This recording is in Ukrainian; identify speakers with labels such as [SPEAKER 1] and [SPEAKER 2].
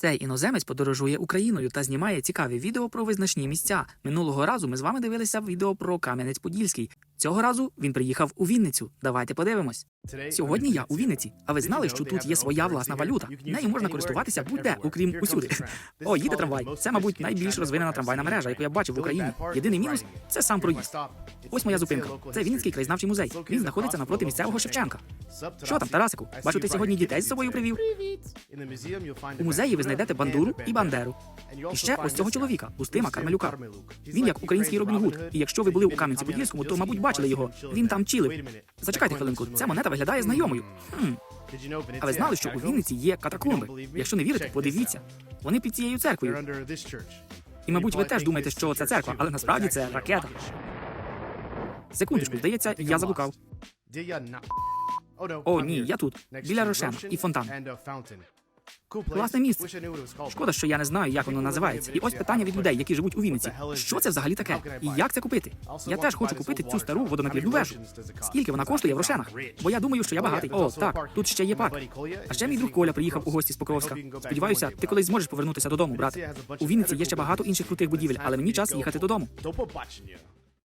[SPEAKER 1] Цей іноземець подорожує Україною та знімає цікаві відео про визначні місця. Минулого разу ми з вами дивилися відео про Кам'янець-Подільський. Цього разу він приїхав у Вінницю. Давайте подивимось. Сьогодні я у Вінниці. А ви знали, що тут є своя власна валюта? Нею можна користуватися будь-де, окрім усюди. О, їде трамвай. Це, мабуть, найбільш розвинена трамвайна мережа, яку я бачив в Україні. Єдиний мінус це сам проїзд. Ось моя зупинка. Це Вінницький краєзнавчий музей. Він знаходиться навпроти місцевого Шевченка. Що там, Тарасику? Бачу, ти сьогодні дітей з собою привів. У музеї ви знайдете бандуру і бандеру. І ще ось цього чоловіка, Устима Кармелюка. Він як український Робін Гуд. І якщо ви були у Кам'янці-Подільському, то, мабуть, бачили його. Він там чилив. Зачекайте хвилинку, ця монета виглядає знайомою. Хм. А ви знали, що у Вінниці є катакомби? Якщо не вірите, подивіться. Вони під цією церквою. І, мабуть, ви теж думаєте, що це церква, але насправді це ракета. Секундочку, здається, я заблукав.
[SPEAKER 2] О, ні, я тут, біля Рошена і фонтан.
[SPEAKER 1] Класне місце. Шкода, що я не знаю, як воно називається. І ось питання від людей, які живуть у Вінниці. Що це взагалі таке? І як це купити? Я теж хочу купити цю стару водонапірну вежу. Скільки вона коштує в Рошенах? Бо я думаю, що я багатий. О, так, тут ще є парк. А ще мій друг Коля приїхав у гості з Покровська. Сподіваюся, ти колись зможеш повернутися додому, брате. У Вінниці є ще багато інших крутих будівель, але мені час їхати додому.
[SPEAKER 2] До побачення.